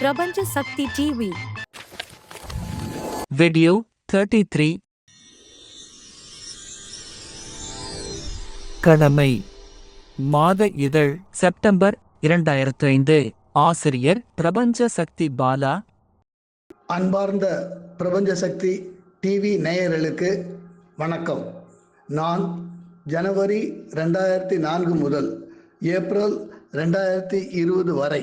பிரபஞ்ச சக்தி TV Video 33 கடமை. மாத இதழ். செப்டம்பர் இரண்டாயிரத்து ஐந்து ஆசிரியர் பிரபஞ்ச சக்தி பாலா. அன்பார்ந்த பிரபஞ்ச சக்தி டிவி நேயர்களுக்கு வணக்கம். நான் ஜனவரி ரெண்டாயிரத்தி நான்கு முதல் ஏப்ரல் ரெண்டாயிரத்தி இருபது வரை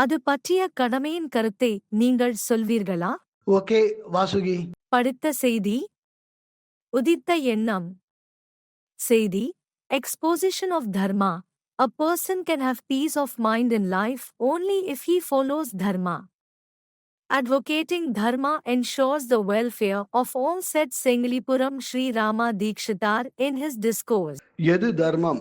அது பற்றிய கடமையின் கருத்தை நீங்கள் சொல்வீர்களா ஓகே வாசுகி படித்த செய்தி உதித்த எண்ணம் செய்தி exposition of Dharma A person can have peace of mind in life only if he follows dharma. Advocating dharma ensures the welfare of all said Sengalipuram Sri Rama Dikshitar in his discourse. எது தர்மம்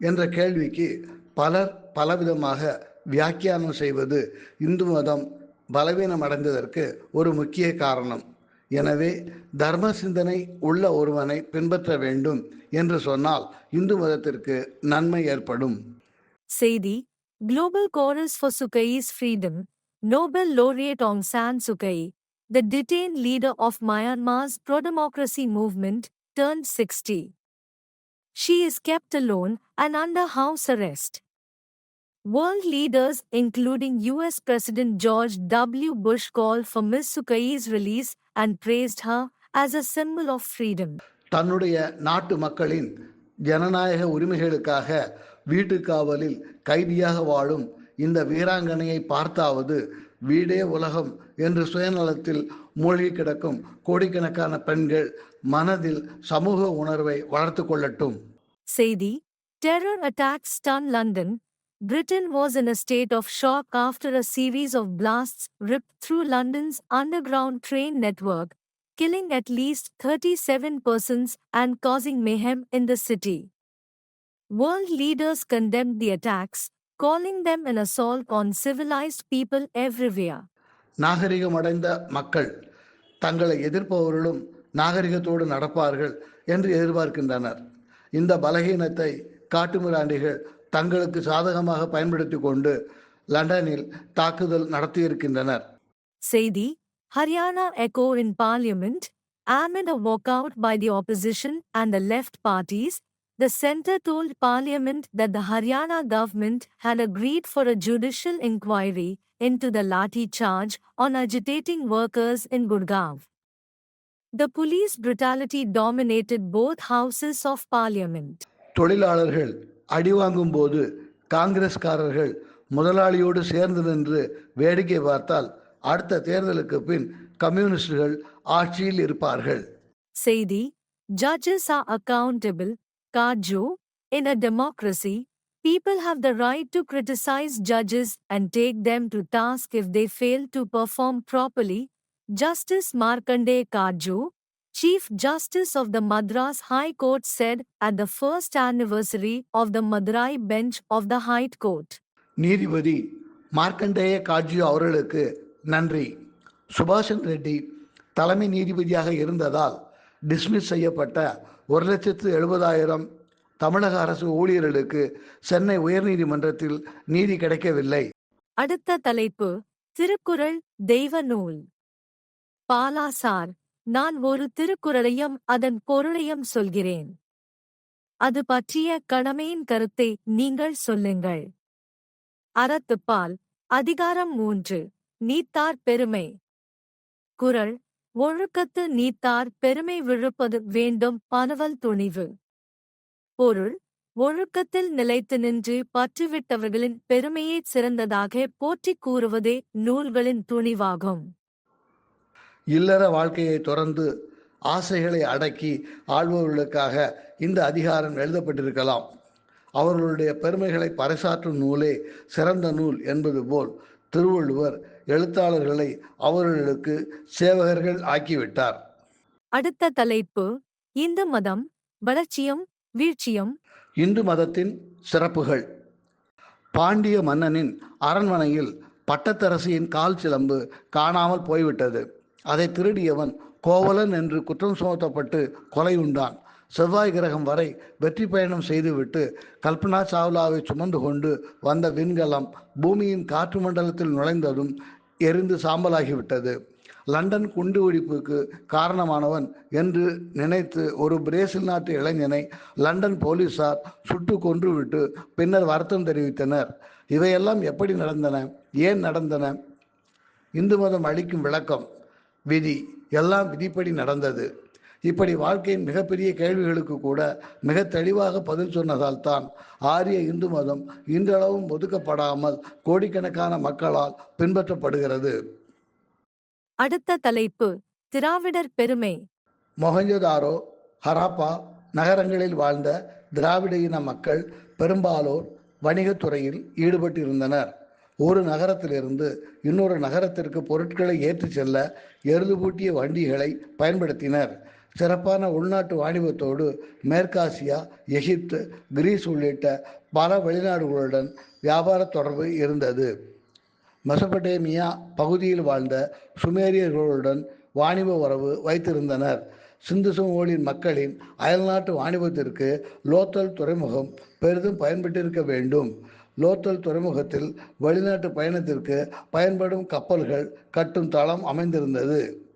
என்ற கேள்விக்கு பலர் பலவிதமாக வியாக்கியானம் செய்வது இந்து மதம் பலவீனம் அடைந்ததற்கு ஒரு முக்கிய காரணம் எனவே தர்ம சிந்தனை உள்ள ஒருவனை பின்பற்ற வேண்டும் என்று சொன்னால் இந்து மதத்திற்கு நன்மை ஏற்படும் செய்தி global chorus for Suu Kyi's freedom Nobel laureate Aung San Suu Kyi the detain leader of Myanmar's pro movement movement, sixty 60. She is kept alone and under house. World leaders, including US President George W. Bush, called for Ms. Sukai's release and praised her as a symbol of freedom. தன்னுடைய நாட்டு மக்களின் ஜனநாயக உரிமைகளுக்காக வீட்டுக்காவலில் கைதியாக வாழும் இந்த வீராங்கனையை பார்த்தாவது வீடே உலகம் என்று சுயநலத்தில் மூழ்கி கிடக்கும் கோடிக்கணக்கான பெண்கள் மனதில் சமூக உணர்வை வளர்த்து கொள்ளட்டும் Saidi, terror attacks stunned London. Britain was in a state of shock after a series of blasts ripped through London's underground train network, killing at least 37 persons and causing mayhem in the city. World leaders condemned the attacks, calling them an assault on civilized people everywhere. நாகரிகமடைந்த மக்கள் தங்களை எதிர்ப்பவர்களும் நாகரிகத்தோடு நடப்பார்கள் என்று எதிர்பார்க்கின்றனர் இந்த பலகீனத்தை காட்டுமிராண்டிகள் தங்களுக்கு சாதகமாக பயன்படுத்தி கொண்டு லண்டனில் தாக்குதல் நடத்தியிருக்கின்றனர் Saidi, Haryana echo in parliament, amid a walkout by the opposition and the left parties, the centre told parliament that the Haryana government had agreed for a judicial inquiry into the Lathi charge on agitating workers in Gurgaon. The police brutality dominated both houses of parliament. தொழிலாளர்கள் அடிவாங்கும் போது காங்கிரஸ்காரர்கள் முதலாளியோடு சேர்ந்து நின்று வேடிக்கை பார்த்தால் அடுத்த தேர்தலுக்கு பின் கம்யூனிஸ்டுகள் ஆட்சியில் இருப்பார்கள் செய்தி judges are accountable Katju in a democracy people have the right to criticize judges and take them to task if they fail to perform properly. Justice Markande Karjo, Chief Justice of the Madras High Court said at the first anniversary of the Madurai bench of the High Court. நீதிபதி மார்க்கண்டேய காஜி அவர்களுக்கு நன்றி. சுபாஷன் ரெட்டி தலைமை நீதிபதியாக இருந்ததால் dismiss செய்யப்பட்ட ஒரு லட்சத்து எழுபதாயிரம் தமிழக அரசு ஊழியர்களுக்கு சென்னை உயர்நீதிமன்றத்தில் நீதி கிடைக்கவில்லை. அடுத்த தலைப்பு திருக்குறள் தெய்வ நூல் பாலாசார் நான் ஒரு திருக்குறளையும் அதன் பொருளையும் சொல்கிறேன். அது பற்றிய கடமையின் கருத்தை நீங்கள் சொல்லுங்கள். அறத்துப்பால் அதிகாரம் மூன்று நீத்தார் பெருமை. குறள் ஒழுக்கத்து நீத்தார் பெருமை விழுப்பது வேண்டும் பனவல் துணிவு. பொருள் ஒழுக்கத்தில் நிலைத்து நின்று பற்றுவிட்டவர்களின் பெருமையைச் சிறந்ததாக போற்றிக் கூறுவதே நூல்களின் துணிவாகும். இல்லற வாழ்க்கையை தொடர்ந்து ஆசைகளை அடக்கி ஆள்பவர்களுக்காக இந்த அதிகாரம் எழுதப்பட்டிருக்கலாம். அவர்களுடைய பெருமைகளை பறைசாற்றும் நூலே சிறந்த நூல் என்பது போல் திருவள்ளுவர் எழுத்தாளர்களை அவர்களுக்கு சேவகர்கள் ஆக்கிவிட்டார். அடுத்த தலைப்பு இந்து மதம் வளர்ச்சியும் வீழ்ச்சியும். இந்து மதத்தின் சிறப்புகள். பாண்டிய மன்னனின் அரண்மனையில் பட்டத்தரசியின் கால் சிலம்பு காணாமல் போய்விட்டது. அதை திருடியவன் கோவலன் என்று குற்றம் சுமத்தப்பட்டு கொலை உண்டான். செவ்வாய் கிரகம் வரை வெற்றி பயணம் செய்துவிட்டு கல்பனா சாவ்லாவை சுமந்து கொண்டு வந்த விண்கலம் பூமியின் காற்று மண்டலத்தில் நுழைந்ததும் எரிந்து சாம்பலாகிவிட்டது. லண்டன் குண்டு வெடிப்புக்கு காரணமானவன் என்று நினைத்து ஒரு பிரேசில் நாட்டு இளைஞனை லண்டன் போலீசார் சுட்டு கொன்றுவிட்டு பின்னர் வருத்தம் தெரிவித்தனர். இவையெல்லாம் எப்படி நடந்தன? ஏன் நடந்தன? இந்து மதம் அளிக்கும் விளக்கம். விதி. எல்லாம் விதிப்படி நடந்தது. இப்படி வாழ்க்கையின் மிகப்பெரிய கேள்விகளுக்கு கூட மிக தெளிவாக பதில் சொன்னதால் தான் ஆரிய இந்து மதம் இன்றளவும் ஒதுக்கப்படாமல் கோடிக்கணக்கான மக்களால் பின்பற்றப்படுகிறது. அடுத்த தலைப்பு திராவிடர் பெருமை. மொஹஞ்சதாரோ ஹராப்பா நகரங்களில் வாழ்ந்த திராவிட இன மக்கள் பெரும்பாலோர் வணிகத்துறையில் ஈடுபட்டிருந்தனர். ஒரு நகரத்திலிருந்து இன்னொரு நகரத்திற்கு பொருட்களை ஏற்றி செல்ல எருது பூட்டிய வண்டிகளை பயன்படுத்தினர். சிறப்பான உள்நாட்டு வாணிபத்தோடு மேற்காசியா எகிப்து கிரீஸ் உள்ளிட்ட பல வெளிநாடுகளுடன் வியாபார தொடர்பு இருந்தது. மெசபடேமியா பகுதியில் வாழ்ந்த சுமேரியர்களுடன் வாணிப உறவு வைத்திருந்தனர். சிந்து சமவெளியின் மக்களின் அயல்நாட்டு வாணிபத்திற்கு லோத்தல் துறைமுகம் பெரிதும் பயன்பட்டிருக்க வேண்டும். லோத்தல் துறைமுகத்தில் வெளிநாட்டு பயணத்திற்கு பயன்படும் கப்பல்கள் கட்டும் தளம் அமைந்திருந்தது.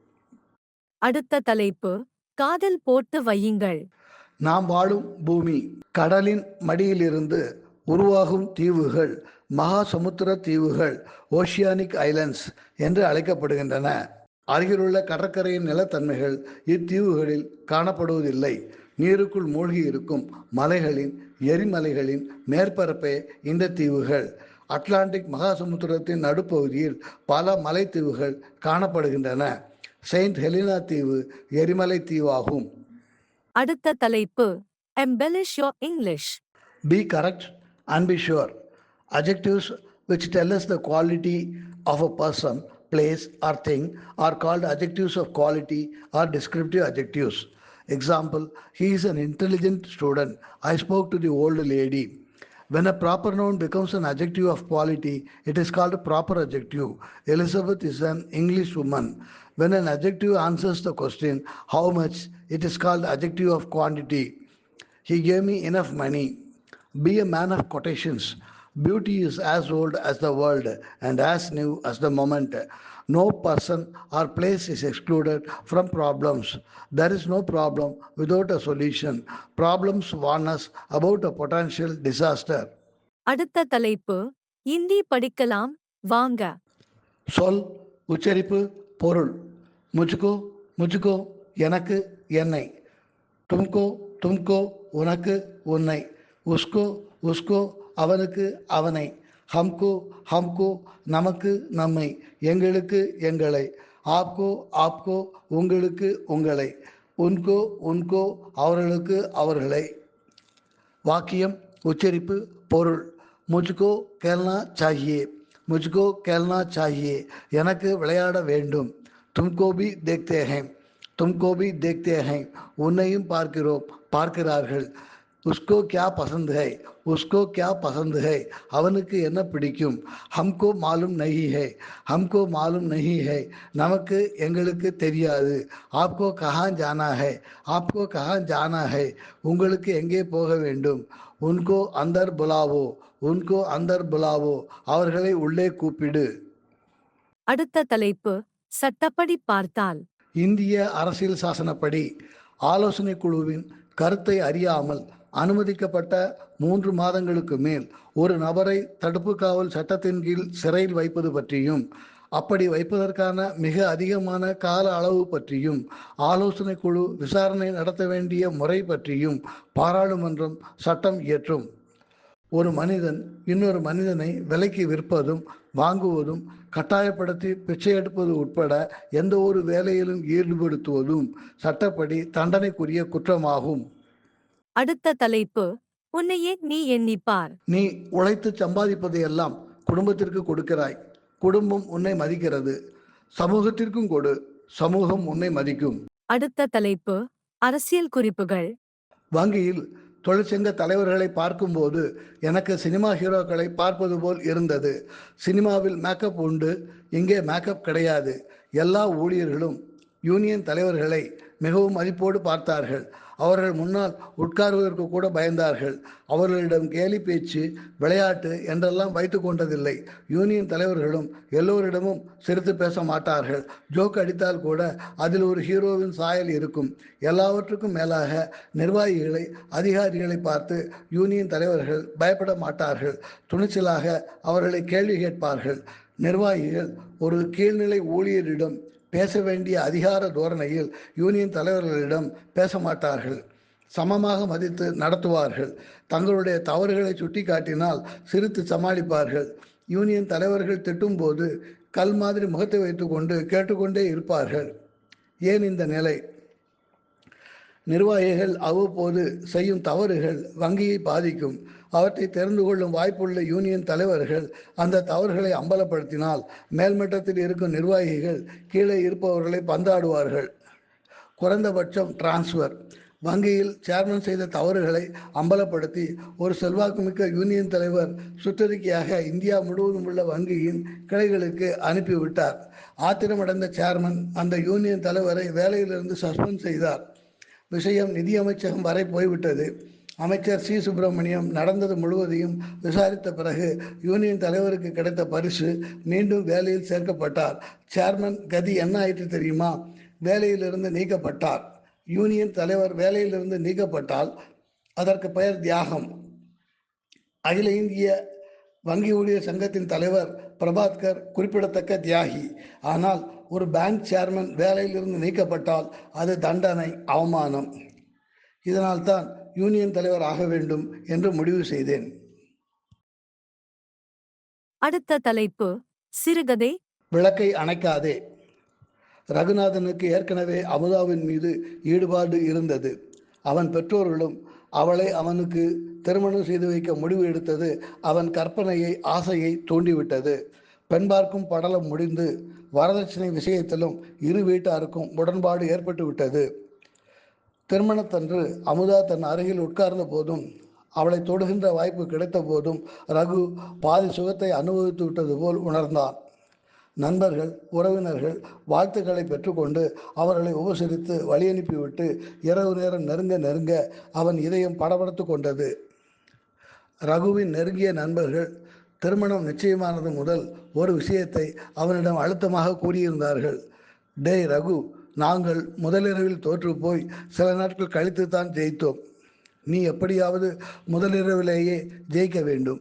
அடுத்த தலைப்பு காதல் போட்டு வையுங்கள். நாம் வாழும் பூமி கடலின் மடியிலிருந்து உருவாகும் தீவுகள் மகா சமுத்திர தீவுகள் ஓஷியானிக் ஐலண்ட்ஸ் என்று அழைக்கப்படுகின்றன. அருகிலுள்ள கடற்கரையின் நிலத்தன்மைகள் இத்தீவுகளில் காணப்படுவதில்லை. நீருக்குள் மூழ்கி இருக்கும் மலைகளின் எரிமலைகளின் மேற்பரப்பே இந்த தீவுகள் அட்லாண்டிக் மகாசமுத்திரத்தின் நடுப்பகுதியில் பல மலைத்தீவுகள் காணப்படுகின்றன செயின்ட் ஹெலினா தீவு எரிமலை தீவாகும் அடுத்த தலைப்பு embellish your English Be correct and be sure. Adjectives which tell us the quality of a person, place, or thing are called adjectives of quality or descriptive adjectives. Example He is an intelligent student. I spoke to the old lady. When a proper noun becomes an adjective of quality, it is called a proper adjective. Elizabeth is an English woman. When an adjective answers the question, how much, it is called adjective of quantity. He gave me enough money. Be a man of quotations. Beauty is as old as the world and as new as the moment. No person or place is excluded from problems. There is no problem without a solution. Problems warn us about a potential disaster. அடுத்த தலைப்பு இந்தி படிக்கலாம் வாங்க சொல் உச்சரிப்பு பொருள் முஜ்கோ முஜ்கோ எனக்கு என்னை தும்கோ தும்கோ உனக்கு உன்னை உஸ்கோ உஸ்கோ அவனுக்கு அவனை ஹம்கோ ஹம்கோ நமக்கு நம்மை எங்களுக்கு எங்களை ஆப்கோ ஆப்கோ உங்களுக்கு உங்களை உன்கோ உன்கோ அவர்களுக்கு அவர்களை வாக்கியம் உச்சரிப்பு பொருள் முஜ்கோ கேள்னா சாஹியே முஜ்கோ கேள்னா சாஹியே எனக்கு விளையாட வேண்டும் தும்கோபி தேக்தே ஹேம் தேக்தே ஹேம் உன்னையும் பார்க்கிறோம் பார்க்கிறார்கள் உஸ்கோ கியா பசந்த் ஹை உஸ்கோ கியா பசந்த் ஹை? அவனுக்கு என்ன பிடிக்கும்? ஹம்கோ மாலும் நஹி ஹை. ஹம்கோ மாலும் நஹி ஹை. நமக்கு எங்களுக்கு தெரியாது. ஆப்கோ கஹான் ஜானா ஹை. ஆப்கோ கஹான் ஜானா ஹை. உங்களுக்கு எங்கே போக வேண்டும்? உன்கோ அந்தர் புலாவோ. உன்கோ அந்தர் புலாவோ. அவர்களை உள்ளே கூப்பிடு. அடுத்த தலைப்பு சட்டப்படி பார்த்தால். இந்திய அரசியல் சாசனப்படி ஆலோசனை குழுவின் கருத்தை அறியாமல் அனுமதிக்கப்பட்ட மூன்று மாதங்களுக்கு மேல் ஒரு நபரை தடுப்பு காவல் சட்டத்தின் கீழ் சிறையில் வைப்பது பற்றியும் அப்படி வைப்பதற்கான மிக அதிகமான கால அளவு பற்றியும் ஆலோசனை குழு விசாரணை நடத்த வேண்டிய முறை பற்றியும் பாராளுமன்றம் சட்டம் இயற்றும். ஒரு மனிதன் இன்னொரு மனிதனை விலைக்கு விற்பதும் வாங்குவதும் கட்டாயப்படுத்தி பிச்சை எடுப்பது உட்பட எந்த ஒரு வேலையிலும் ஈடுபடுத்துவதும் சட்டப்படி தண்டனைக்குரிய குற்றமாகும். அடுத்த தலைப்பு உன்னையே நீ எண்ணிப்பார். நீ உழைத்து சம்பாதிப்பதையெல்லாம் குடும்பத்திற்கு கொடுக்கிறாய். குடும்பம் உன்னை மதிக்கிறது. சமூகத்திற்கும் கொடு. சமூகம் உன்னை மதிக்கும். அடுத்த தலைப்பு அரசியல் குறிப்புகள். வங்கியில் தொழிற்சங்க தலைவர்களை பார்க்கும்போது எனக்கு சினிமா ஹீரோக்களை பார்ப்பது போல் இருந்தது. சினிமாவில் மேக்கப் உண்டு. இங்கே மேக்கப் கிடையாது. எல்லா ஊழியர்களும் யூனியன் தலைவர்களை மிகவும் மதிப்போடு பார்த்தார்கள். அவர்கள் முன்னால் உட்காருவதற்கு கூட பயந்தார்கள். அவர்களிடம் கேலி பேச்சு விளையாட்டு என்றெல்லாம் வைத்து கொண்டதில்லை. யூனியன் தலைவர்களும் எல்லோரிடமும் சிரித்து பேச மாட்டார்கள். ஜோக் அடித்தால் கூட அதில் ஒரு ஹீரோவின் சாயல் இருக்கும். எல்லாவற்றுக்கும் மேலாக நிர்வாகிகளை அதிகாரிகளை பார்த்து யூனியன் தலைவர்கள் பயப்பட மாட்டார்கள். துணிச்சலாக அவர்களை கேள்வி கேட்பார்கள். நிர்வாகிகள் ஒரு கீழ்நிலை ஊழியரிடம் பேச வேண்டிய அதிகார தோரணையில் யூனியன் தலைவர்களிடம் பேச மாட்டார்கள் சமமாக மதித்து நடத்துவார்கள். தங்களுடைய தவறுகளை சுட்டிக்காட்டினால் சிரித்து சமாளிப்பார்கள். யூனியன் தலைவர்கள் திட்டும்போது கல் மாதிரி முகத்தை வைத்துக்கொண்டு கேட்டுக்கொண்டே இருப்பார்கள். ஏன் இந்த நிலை? நிர்வாகிகள் அவ்வப்போது செய்யும் தவறுகள் வங்கியை பாதிக்கும். அவற்றை தெரிந்து கொள்ளும் வாய்ப்புள்ள யூனியன் தலைவர்கள் அந்த தவறுகளை அம்பலப்படுத்தினால் மேல்மட்டத்தில் இருக்கும் நிர்வாகிகள் கீழே இருப்பவர்களை பந்தாடுவார்கள். குறைந்தபட்சம் டிரான்ஸ்ஃபர் வங்கியில் சேர்மன் செய்த தவறுகளை அம்பலப்படுத்தி ஒரு செல்வாக்குமிக்க யூனியன் தலைவர் சுற்றறிக்கையாக இந்தியா முழுவதும் உள்ள வங்கியின் கிளைகளுக்கு அனுப்பிவிட்டார். ஆத்திரமடைந்த சேர்மன் அந்த யூனியன் தலைவரை வேலையிலிருந்து சஸ்பெண்ட் செய்தார். விஷயம் நிதியமைச்சகம் வரை போய்விட்டது. அமைச்சர் சி. சுப்பிரமணியம் நடந்தது முழுவதையும் விசாரித்த பிறகு யூனியன் தலைவருக்கு கிடைத்த பரிசு மீண்டும் வேலையில் சேர்க்கப்பட்டார். சேர்மன் கதி என்ன ஆயிற்று தெரியுமா? வேலையிலிருந்து நீக்கப்பட்டார். யூனியன் தலைவர் வேலையிலிருந்து நீக்கப்பட்டால் அதற்கு பெயர் தியாகம். அகில இந்திய வங்கி ஊழியர் சங்கத்தின் தலைவர் பிரபாத்கர் குறிப்பிடத்தக்க தியாகி. ஆனால் ஒரு பேங்க் சேர்மன் வேலையிலிருந்து நீக்கப்பட்டால் அது தண்டனை அவமானம். இதனால்தான் யூனியன் தலைவர் ஆக வேண்டும் என்று முடிவு செய்தேன். அடுத்த தலைப்பு சிறுகதை. விளக்கை அணைக்காதே. ரகுநாதனுக்கு ஏற்கனவே அமுதாவின் மீது ஈடுபாடு இருந்தது. அவன் பெற்றோர்களும் அவளை அவனுக்கு திருமணம் செய்து வைக்க முடிவு எடுத்தது. அவன் கற்பனையை ஆசையை தூண்டிவிட்டது. பெண் பார்க்கும் படலம் முடிந்து வரதட்சணை விஷயத்திலும் இரு வீட்டாருக்கும் உடன்பாடு ஏற்பட்டு விட்டது திருமணத்தன்று அமுதா தன் அருகில் உட்கார்ந்த போதும் அவளை தொடுகின்ற வாய்ப்பு கிடைத்த போதும் ரகு பாதி சுகத்தை அனுபவித்து விட்டது போல் உணர்ந்தான். நண்பர்கள் உறவினர்கள் வாழ்த்துக்களை பெற்றுக்கொண்டு அவர்களை உபசரித்து வழி அனுப்பிவிட்டு இரவு நேரம் நெருங்க நெருங்க அவன் இதயம் படபடுத்து கொண்டது. ரகுவின் நெருங்கிய நண்பர்கள் திருமணம் நிச்சயமானது முதல் ஒரு விஷயத்தை அவனிடம் அழுத்தமாக கூறியிருந்தார்கள். டேய் ரகு நாங்கள் முதலிரவில் தோற்று போய் சில நாட்கள் கழித்து தான் ஜெயித்தோம். நீ எப்படியாவது முதலிரவிலேயே ஜெயிக்க வேண்டும்.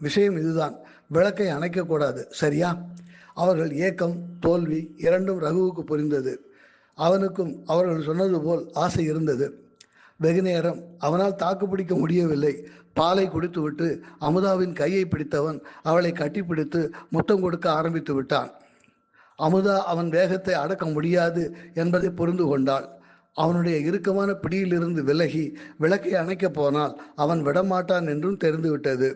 விஷயம் இதுதான். விளக்கை அணைக்கக்கூடாது சரியா? அவர்கள் ஏக்கம் தோல்வி இரண்டும் ரகுவுக்கு புரிந்தது. அவனுக்கும் அவர்கள் சொன்னது போல் ஆசை இருந்தது. வெகு நேரம் அவனால் தாக்குப்பிடிக்க முடியவில்லை. பாலை குடித்துவிட்டு அமுதாவின் கையை பிடித்தவன் அவளை கட்டிப்பிடித்து முத்தம் கொடுக்க ஆரம்பித்து விட்டான் அமுதா அவன் வேகத்தை அடக்க முடியாது என்பதை புரிந்து கொண்டாள். அவனுடைய இறுக்கமான பிடியிலிருந்து விலகி விளக்கை அணைக்கப் போனால் அவன் விடமாட்டான் என்றும் தெரிந்துவிட்டது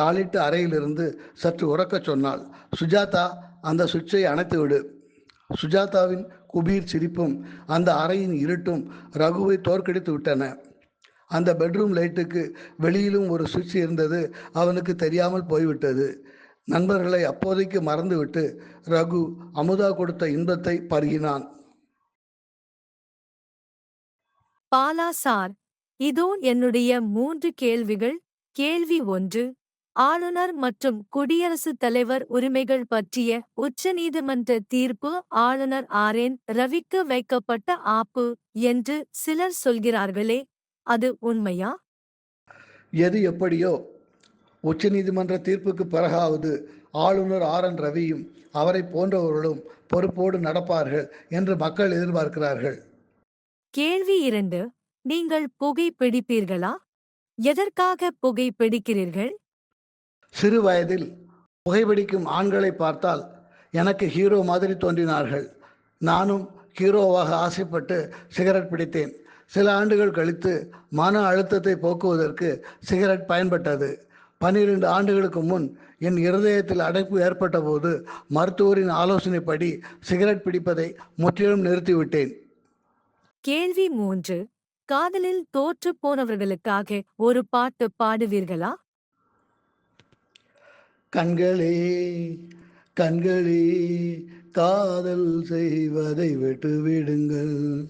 தாளிட்டு அறையிலிருந்து சற்று உறக்கச் சொன்னாள். சுஜாதா அந்த சுவிட்சை அணைத்து விடு. சுஜாதாவின் குபீர் சிரிப்பும் அந்த அறையின் இருட்டும் ரகுவை தோற்கடித்து விட்டன. அந்த பெட்ரூம் லைட்டுக்கு வெளியிலும் ஒரு சுவிட்ச் இருந்தது. அவனுக்கு தெரியாமல் போய்விட்டது. நண்பர்களை அப்போதைக்கு மறந்துவிட்டு ரகு அமுதா கொடுத்த இன்பத்தை பருகினான். பாலா சார் இதோ என்னுடைய மூன்று கேள்விகள். கேள்வி ஒன்று ஆளுநர் மற்றும் குடியரசுத் தலைவர் உரிமைகள் பற்றிய உச்சநீதிமன்ற தீர்ப்பு ஆளுநர் ஆர் என் ரவிக்கு வைக்கப்பட்ட ஆப்பு என்று சிலர் சொல்கிறார்களே அது உண்மையா? எது எப்படியோ உச்சநீதிமன்ற தீர்ப்புக்கு பிறகாவது ஆளுநர் ஆர் என் ரவியும் அவரை போன்றவர்களும் பொறுப்போடு நடப்பார்கள் என்று மக்கள் எதிர்பார்க்கிறார்கள். கேள்வி இரண்டு. நீங்கள் புகை பிடிப்பீர்களா? எதற்காக புகை பிடிக்கிறீர்கள்? சிறு வயதில் புகைப்பிடிக்கும் ஆண்களை பார்த்தால் எனக்கு ஹீரோ மாதிரி தோன்றினார்கள். நானும் ஹீரோவாக ஆசைப்பட்டு சிகரெட் பிடித்தேன். சில ஆண்டுகள் கழித்து மன அழுத்தத்தை போக்குவதற்கு சிகரெட் பயன்பட்டது. பன்னிரண்டு ஆண்டுகளுக்கு முன் என் இருதயத்தில் அடைப்பு ஏற்பட்ட போது மருத்துவரின் ஆலோசனைப்படி சிகரெட் பிடிப்பதை முற்றிலும் நிறுத்திவிட்டேன். கேள்வி மூன்று. காதலில் தோற்றுப் போனவர்களுக்காக ஒரு பாட்டு பாடுவீர்களா? கண்களே கண்களே காதல் செய்வதை விட்டு விடுங்கள்.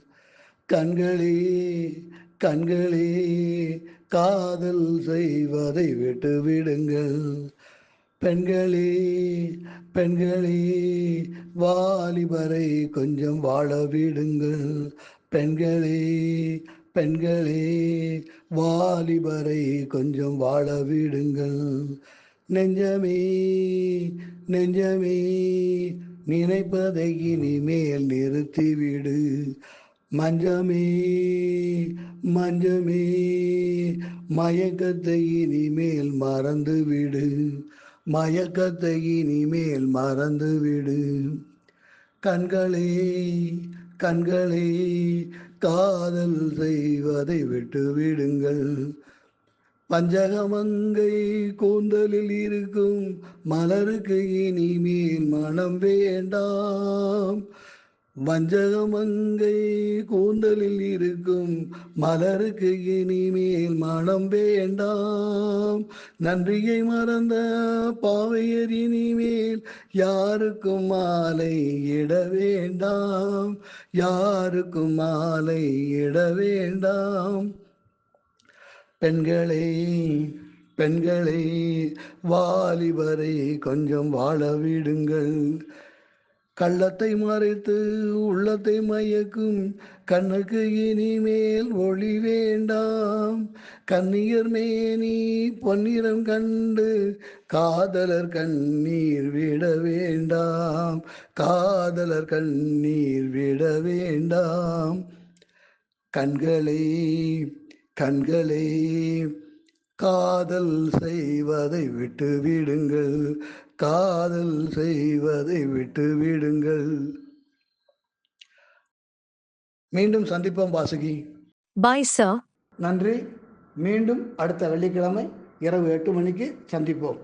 கண்களே கண்களே காதல் செய்வதை விட்டு விடுங்கள். பெண்களே பெண்களே வாலிபரை கொஞ்சம் வாழ விடுங்கள். பெண்களே பெண்களே வாலிபரை கொஞ்சம் வாழ விடுங்கள். நெஞ்சமே நெஞ்சமே நினைப்பதை இனிமேல் நிறுத்திவிடு. மஞ்சமே மஞ்சமே மயக்கத்தை இனிமேல் மறந்துவிடு. மயக்கத்தை இனிமேல் மறந்துவிடு. கண்களே கண்களே காதல் செய்வதை விட்டு விடுங்கள் பஞ்சகமங்கை கூந்தலில் இருக்கும் மலருக்கு இனிமேல் மனம் வேண்டாம். வஞ்சகமங்கை கூந்தலில் இருக்கும் மலருக்கு இனிமேல் மனம் வேண்டாம். நன்றியை மறந்த பாவையர் இனிமேல் யாருக்கும் மாலை இட வேண்டாம். யாருக்கும் மாலை இட வேண்டாம். பெண்களே பெண்களே வாலிபரை கொஞ்சம் வாழ விடுங்கள். கள்ளத்தை மறைத்து உள்ளத்தை மயக்கும் கண்ணுக்கு இனிமேல் ஒளி வேண்டாம். கண்ணியர் மேனி பொன்னிறம் கண்டு காதலர் கண்ணீர் விட வேண்டாம். காதலர் கண்ணீர் விட வேண்டாம். கண்களே கண்களே காதல் செய்வதை விட்டு விடுங்கள் காதல் செய்வதை விட்டு விடுங்கள். மீண்டும் சந்திப்போம் வாசுகி. பாய் சார் நன்றி. மீண்டும் அடுத்த வெள்ளிக்கிழமை இரவு எட்டு மணிக்கு சந்திப்போம்.